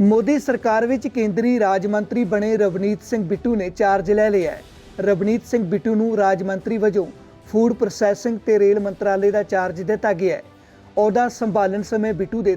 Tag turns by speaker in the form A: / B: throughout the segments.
A: ਮੋਦੀ ਸਰਕਾਰ ਵਿੱਚ ਕੇਂਦਰੀ ਰਾਜ ਮੰਤਰੀ ਬਣੇ ਰਵਨੀਤ ਸਿੰਘ ਬਿੱਟੂ ਨੇ ਚਾਰਜ ਲੈ ਲਿਆ ਹੈ। ਰਵਨੀਤ ਸਿੰਘ ਬਿੱਟੂ ਨੂੰ ਰਾਜ ਮੰਤਰੀ ਵਜੋਂ ਫੂਡ ਪ੍ਰੋਸੈਸਿੰਗ ਤੇ ਰੇਲ ਮੰਤਰਾਲੇ ਦਾ ਚਾਰਜ ਦਿੱਤਾ ਗਿਆ ਹੈ। ਅਹੁਦਾ ਸੰਭਾਲਣ ਸਮੇਂ ਬਿੱਟੂ ਦੇ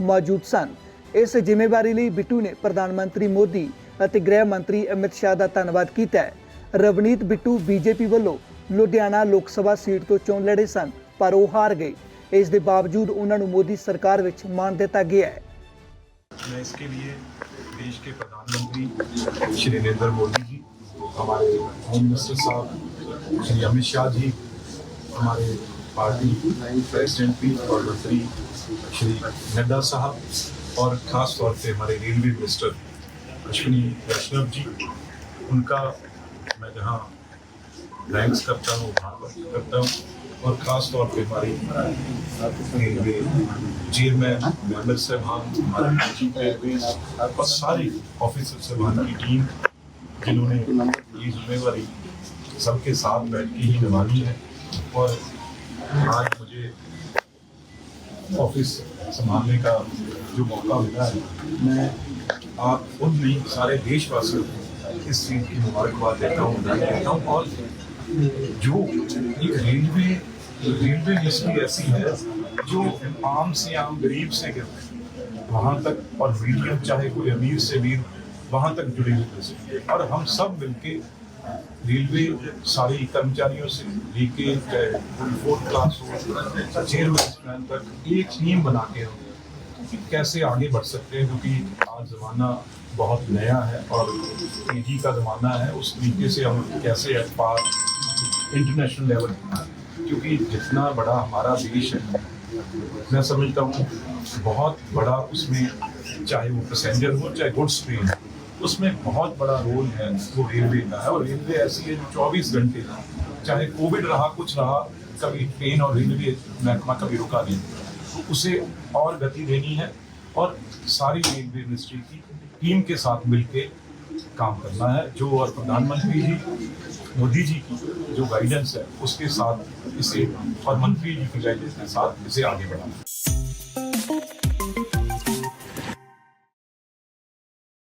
A: ਮੌਜੂਦ ਸਨ। ਇਸ ਜ਼ਿੰਮੇਵਾਰੀ ਲਈ ਬਿੱਟੂ ਨੇ ਪ੍ਰਧਾਨ ਮੰਤਰੀ ਮੋਦੀ ਅਤੇ ਗ੍ਰਹਿ ਮੰਤਰੀ ਅਮਿਤ ਸ਼ਾਹ ਦਾ ਧੰਨਵਾਦ ਕੀਤਾ ਹੈ। ਰਵਨੀਤ ਬਿੱਟੂ ਬੀਜੇਪੀ ਵੱਲੋਂ ਲੁਧਿਆਣਾ ਲੋਕ ਸਭਾ ਸੀਟ ਤੋਂ ਚੋਣ ਲੜੇ ਸਨ, ਪਰ ਉਹ ਹਾਰ ਗਏ। ਇਸ ਦੇ ਬਾਵਜੂਦ ਉਹਨਾਂ ਨੂੰ ਮੋਦੀ ਸਰਕਾਰ ਵਿੱਚ ਮਾਣ ਦਿੱਤਾ ਗਿਆ ਹੈ।
B: میں اس کے لیے دیش کے پردھان منتری شری نریندر مودی جی ہمارے ہوم منسٹر صاحب، شری امت شاہ جی ہمارے پارٹی پریسیڈنٹ پی اور منتری شری نڈا صاحب اور خاص طور پہ ہمارے ریلوے منسٹر اشونی ویشنو جی ان کا میں جہاں تھینکس کرتا ہوں کرتا ہوں، اور خاص طور پہ ہماری جیل میں ممبر صاحب اور ساری آفیسر صاحب کی ٹیم جنہوں نے یہ ذمہ داری سب کے ساتھ بیٹھ کے ہی نبھانی ہے۔ اور آج مجھے آفس سنبھالنے کا جو موقع ملا ہے، میں آپ خود نہیں، سارے دیش واسیوں کو اس چیز کی مبارکباد دیتا ہوں دیتا ہوں، اور جو ریلوے ریلوے ہسٹری ایسی ہے جو عام سے عام غریب سے کرتے ہیں۔ وہاں تک اور میڈیم چاہے کوئی امیر سے امیر، وہاں تک جڑی ہوئی اور ہم سب مل کے ریلوے ساری کرمچاریوں سے لے کے چاہے فورتھ کلاس ہو چیئرمین تک ایک ٹیم بنا کے ہم کیسے آگے بڑھ سکتے ہیں، کیونکہ آج زمانہ بہت نیا ہے اور تیزی کا زمانہ ہے۔ اس طریقے سے ہم کیسے اخبار انٹرنیشنل لیول کیونکہ جتنا بڑا ہمارا دیش ہے میں سمجھتا ہوں بہت بڑا اس میں چاہے وہ پیسنجر ہو چاہے گڈس ٹرین اس میں بہت بڑا رول ہے وہ ریلوے کا ہے اور ریلوے ایسی ہے جو چوبیس گھنٹے کا چاہے کووڈ رہا کچھ رہا کبھی ٹرین اور ریلوے محکمہ کبھی رکا نہیں اسے اور گتی دینی ہے اور ساری ریلوے انڈسٹری کی ٹیم کے ساتھ مل کے کام کرنا ہے، جو اور پردھان منتری جی مودی جی کی جو گائیڈنس ہے، اس کے ساتھ اسے اور منتری جی کی گائیڈنس کے ساتھ اسے آگے بڑھانا ہے۔